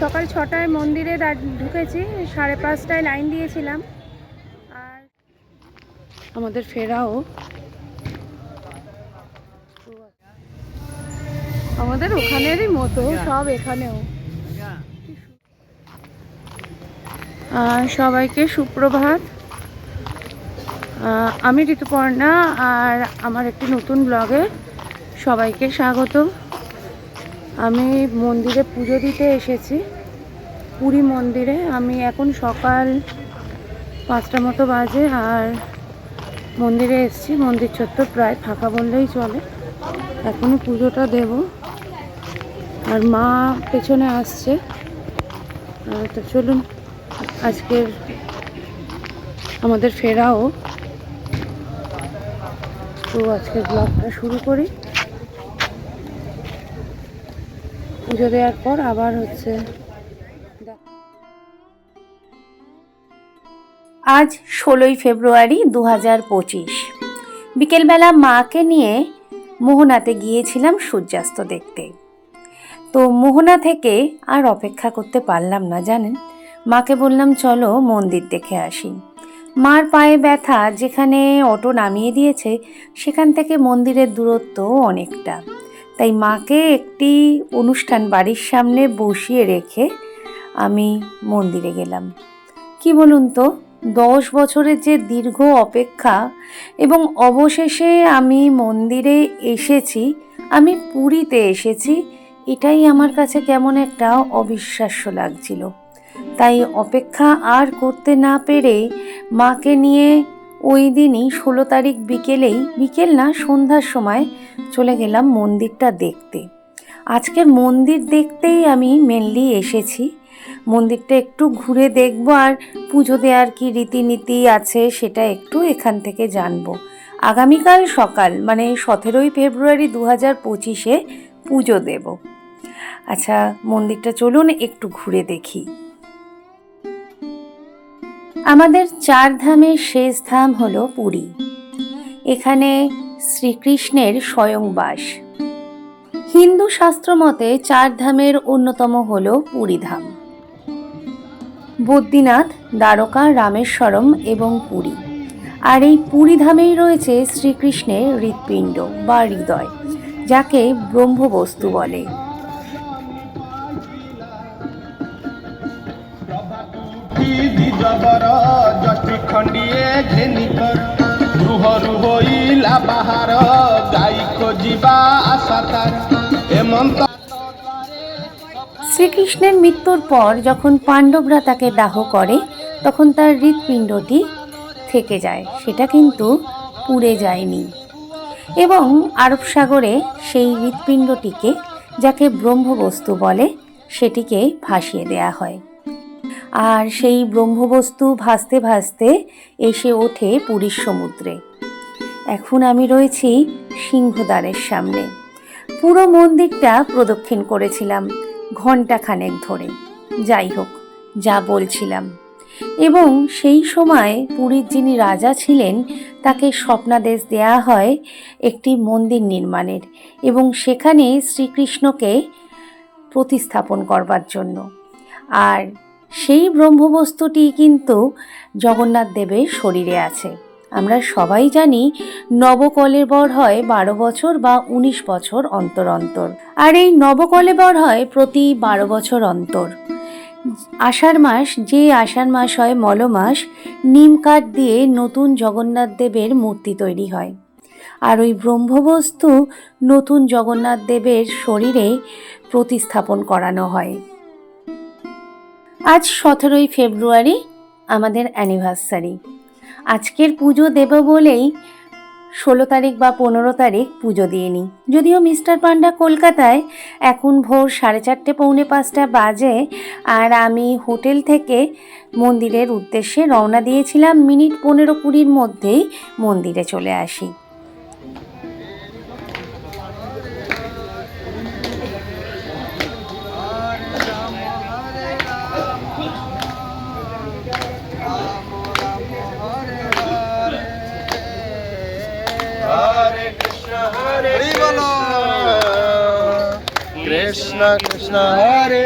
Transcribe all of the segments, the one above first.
সকাল ছটায় মন্দিরে ঢুকেছি, সাড়ে পাঁচটায় লাইন দিয়েছিলাম। আর আমাদের ফেরাও। আমাদের ওখানেরই মতো, সব এখানেও। সবাইকে সুপ্রভাত। আমি ঋতুপর্ণা আর আমার একটি নতুন ব্লগে সবাইকে স্বাগত আমি মন্দিরে পুজো দিতে এসেছি, পুরী মন্দিরে। আমি এখন সকাল পাঁচটা মতো বাজে আর মন্দিরে এসেছি। মন্দির চত্বর প্রায় ফাঁকা বললেই চলে। এখনও পুজোটা দেব। আর মা পেছনে আসছে। তো চলুন, আজকের আমাদের ফেরাও। তো আজকের ব্লগটা শুরু করি। পুজো দেওয়ার পর আবার হচ্ছে আজ ষোলোই ফেব্রুয়ারি দু হাজার পঁচিশ। বিকেলবেলা মাকে নিয়ে মোহনাতে গিয়েছিলাম সূর্যাস্ত দেখতে। তো মোহনা থেকে আর অপেক্ষা করতে পারলাম না, জানেন? মাকে বললাম, চলো মন্দির দেখে আসি। মার পায়ে ব্যথা যেখানে অটো নামিয়ে দিয়েছে, সেখান থেকে মন্দিরের দূরত্ব অনেকটা। তাই মাকে একটি অনুষ্ঠান বাড়ির সামনে বসিয়ে রেখে আমি মন্দিরে গেলাম। কি বলুন তো, দশ বছরের যে দীর্ঘ অপেক্ষা এবং অবশেষে আমি মন্দিরে এসেছি, আমি পুরীতে এসেছি, এটাই আমার কাছে কেমন একটা অবিশ্বাস্য লাগছিল। তাই অপেক্ষা আর করতে না পেরে মাকে নিয়ে ওই দিনই ষোলো তারিখ বিকেলেই, বিকেল না, সন্ধ্যার সময় চলে গেলাম মন্দিরটা দেখতে। আজকের মন্দির দেখতেই আমি মেনলি এসেছি। মন্দিরটা একটু ঘুরে দেখব আর পুজো দেওয়ার কি রীতিনীতি আছে সেটা একটু এখান থেকে জানব। আগামীকাল সকাল মানে সতেরোই ফেব্রুয়ারি দু হাজার পঁচিশে পুজো দেব। আচ্ছা মন্দিরটা চলুন একটু ঘুরে দেখি। আমাদের চার ধামের শেষ ধাম হল পুরী। এখানে শ্রীকৃষ্ণের স্বয়ংবাস হিন্দু শাস্ত্র মতে চার ধামের অন্যতম হল পুরীধাম বদ্রীনাথ, দ্বারকা, রামেশ্বরম এবং পুরী। আর এই পুরীধামেই রয়েছে শ্রীকৃষ্ণের হৃৎপিণ্ড বা হৃদয়, যাকে ব্রহ্মবস্তু বলে। আশা তার। এমন্ত শ্রীকৃষ্ণের মৃত্যুর পর যখন পাণ্ডবরা তাকে দাহ করে, তখন তার হৃৎপিণ্ডটি থেকে যায়। সেটা কিন্তু পুড়ে যায়নি। এবং আরব সাগরে সেই হৃৎপিণ্ডটিকে, যাকে ব্রহ্মবস্তু বলে, সেটিকে ভাসিয়ে দেয়া হয়। আর সেই ব্রহ্মবস্তু ভাসতে ভাসতে এসে ওঠে পুরীর সমুদ্রে। এখন আমি রয়েছি সিংহদ্বারের সামনে। পুরো মন্দিরটা প্রদক্ষিণ করেছিলাম ঘন্টাখানেক ধরে। যাই হোক, যা বলছিলাম। এবং সেই সময় পুরীর যিনি রাজা ছিলেন, তাকে স্বপ্নাদেশ দেয়া হয় একটি মন্দির নির্মাণের এবং সেখানে শ্রীকৃষ্ণকে প্রতিস্থাপন করবার জন্য। আর সেই ব্রহ্মবস্তুটি কিন্তু জগন্নাথ দেবের শরীরে আছে। আমরা সবাই জানি নবকলেবর হয় বারো বছর বা উনিশ বছর অন্তর অন্তর। আর এই নবকলেবর হয় প্রতি বারো বছর অন্তর। আষাঢ় মাস, যে আষাঢ় মাস হয় মলমাস নিম কাঠ দিয়ে নতুন জগন্নাথ দেবের মূর্তি তৈরি হয়। আর ওই ব্রহ্মবস্তু নতুন জগন্নাথ দেবের শরীরে প্রতিস্থাপন করানো হয়। আজ সতেরোই ফেব্রুয়ারি, আমাদের অ্যানিভার্সারি। আজকের পুজো দেব বলেই ষোলো তারিখ বা পনেরো তারিখ পুজো দিয়ে নিই। যদিও মিস্টার পান্ডা কলকাতায় এখন ভোর সাড়ে চারটে, পৌনে পাঁচটা বাজে আর আমি হোটেল থেকে মন্দিরের উদ্দেশ্যে রওনা দিয়েছিলাম মিনিট পনেরো কুড়ির মধ্যেই মন্দিরে চলে আসি। Krishna, কৃষ্ণ Hare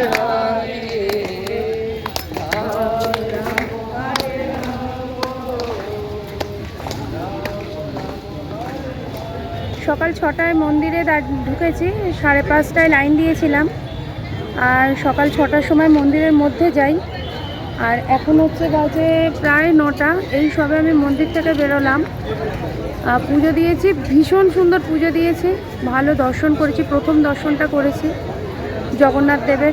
সকাল ছটায় মন্দিরে ঢুকেছি সাড়ে পাঁচটায় লাইন দিয়েছিলাম। আর সকাল ছটার সময় মন্দিরের মধ্যে যাই। আর এখন হচ্ছে গাছে প্রায় নটা। এই সবে আমি মন্দির থেকে বেরোলাম। পুজো দিয়েছি ভীষণ সুন্দর পুজো দিয়েছি। ভালো দর্শন করেছি প্রথম দর্শনটা করেছি। জগন্নাথ দেবের।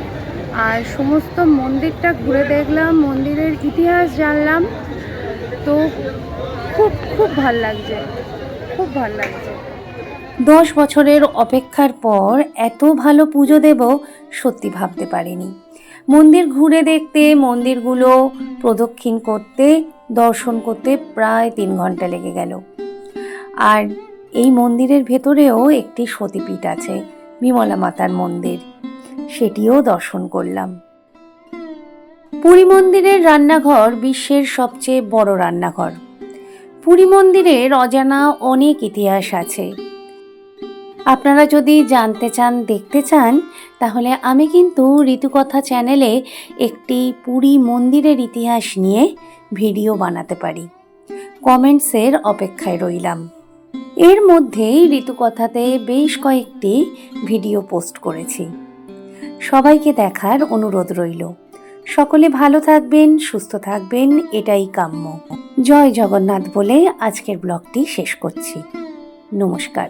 আর সমস্ত মন্দিরটা ঘুরে দেখলাম, মন্দিরের ইতিহাস জানলাম। তো খুব খুব ভালো লাগছে, খুব ভালো লাগছে। দশ বছরের অপেক্ষার পর এত ভালো পুজো দেব, সত্যি ভাবতে পারিনি। মন্দির ঘুরে দেখতে, মন্দিরগুলো প্রদক্ষিণ করতে, দর্শন করতে প্রায় তিন ঘণ্টা লেগে গেল। আর এই মন্দিরের ভেতরেও একটি সতীপীঠ আছে, বিমলা মাতার মন্দির। সেটিও দর্শন করলাম। পুরী মন্দিরের রান্নাঘর বিশ্বের সবচেয়ে বড় রান্নাঘর। পুরী মন্দিরের অজানা অনেক ইতিহাস আছে। আপনারা যদি জানতে চান, দেখতে চান, তাহলে আমি কিন্তু ঋতুকথা চ্যানেলে একটি পুরী মন্দিরের ইতিহাস নিয়ে ভিডিও বানাতে পারি। কমেন্টসের অপেক্ষায় রইলাম। এর মধ্যেই ঋতুকথাতে বেশ কয়েকটি ভিডিও পোস্ট করেছি। সবাইকে দেখার অনুরোধ রইল। সকলে ভালো থাকবেন, সুস্থ থাকবেন, এটাই কাম্য। জয় জগন্নাথ বলে আজকের ব্লগটি শেষ করছি। নমস্কার।